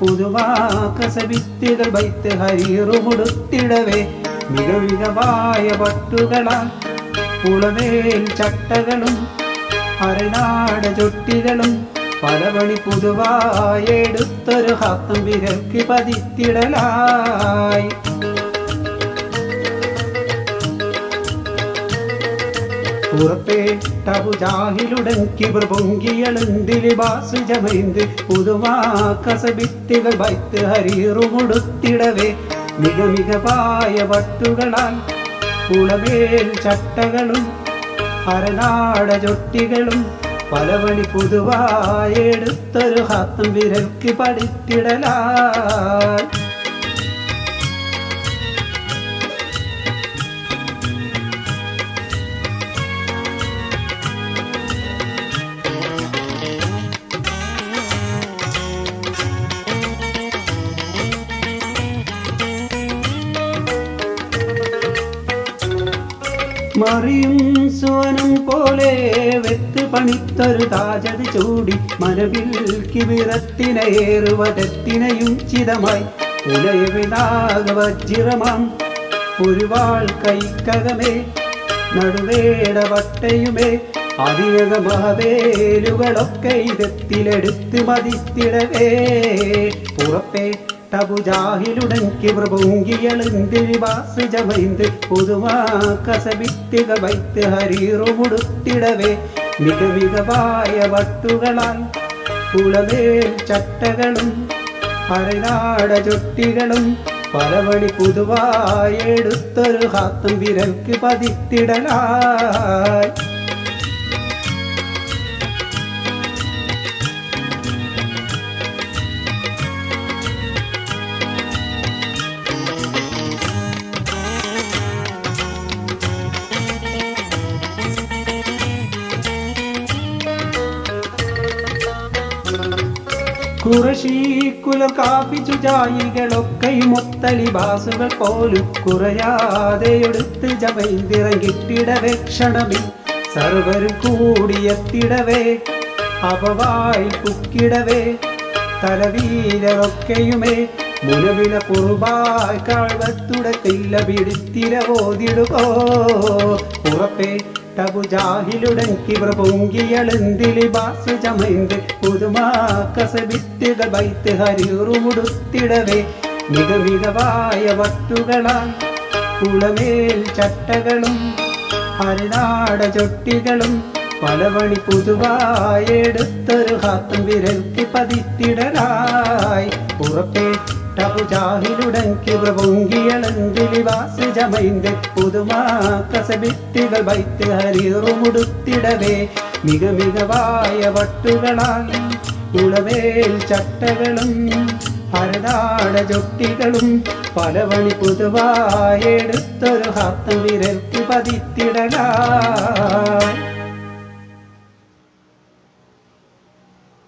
പുതുവാ പുളമേൽ ചട്ടകളും അരനാട ചൊട്ടികളും പലവണി പുതുവായെടുത്തൊരു ഹാത്തം വിരക്കി പതിത്തിടലായി. പുറപ്പെട്ടവുജാഹിലുടൻ കിബർ പൊങ്കിയളന്തിരി bass ചമൈന്ത് പുതുമാ കസബിത്തുകൾ വൈത്ത് ഹരീറുമുടുത്തിടവേ മിക മികവായ വട്ടുകളാൽ കുളമേൽ ചട്ടകളും ഹരനാട ചൊട്ടികളും പലവണി പുതുവായെടുത്തൊരു ഹാത്തം വിരൽക്ക് പടിത്തിടലായി മറിയും സുവനം പോലെ വെത്ത് പണിത്തൊരു താജത് ചൂടി മനവിൽ കിവിറത്തിനേറുവതത്തിനയും ചിതമായി ഉലയവിനാഗവജ്രമാം ഒരുവാൾ കൈക്കകമേ നടുവേട വട്ടയുമേ അതിനക മഹവേലുകളൊക്കെ ഇതത്തിലെടുത്ത് മതിത്തിടവേ. പുറപ്പെട്ടവുജാഹിലുടൻ കിവർ പൊങ്കിയളുന്തിരി വാസ് പൊതുവാ കസവിത്തിക വൈത്ത് ഹരീറുമുടുത്തിടവേ മികമികവായ വട്ടുകളാൽ കുളവേൽ ചട്ടകളും പരനാട ചൊട്ടികളും പലവഴി പുതുവായെടുത്തൊരു ഹാത്തം വിരൽക്ക് പതിത്തിടലായി കുറശീക്കുലർ കാപ്പി ചുജായികളൊക്കെയും ഒത്തലി ബാസുകൾ പോലും കുറയാതെ എടുത്ത് ജപൈന്തിറങ്ങിട്ടിടവേ ക്ഷണമിൽ സർവരും കൂടിയെത്തിടവേ അവവായി കുക്കിടവേ തലവീരൊക്കെയുമേ മുനവില കുറുബായ് കാഴ്വത്തുടത്തില്ല പിടിത്തിരവോതിടുകോ പുറപ്പെട്ടവുജാഹിലുടൻ കിവർ പൊങ്കിയളുന്തിലി ബാസു ചമൈന്ത് പുതുമാ ബൈത്ത് ഹരിയുറുമുടുത്തിടവേ മിക മികവായ വട്ടുകളാൽ കുളമേൽ ചട്ടകളും ഹരിനാട ചൊട്ടികളും പലവണി പുതുവായെടുത്തൊരു ഹാത്തം വിരൽക്ക് പതിത്തിടലായി. പുറപ്പെട്ടവുജാഹിലുടൻ കിവർ പൊങ്കിയളന്തിലി വാസ് ചമൈന്ത് പുതുമാ കസബിത്തുകൾ വൈത്ത് ഹരിറുമുടുത്തിടവേ മിക മികവായ വട്ടുകളാൽ കുളവേൽ ചട്ടകളും ഹരനാട ചൊട്ടികളും പലവണി പുതുവായെടുത്തൊരു ഹത്തം വിരൽക്ക് പതിത്തിടലായി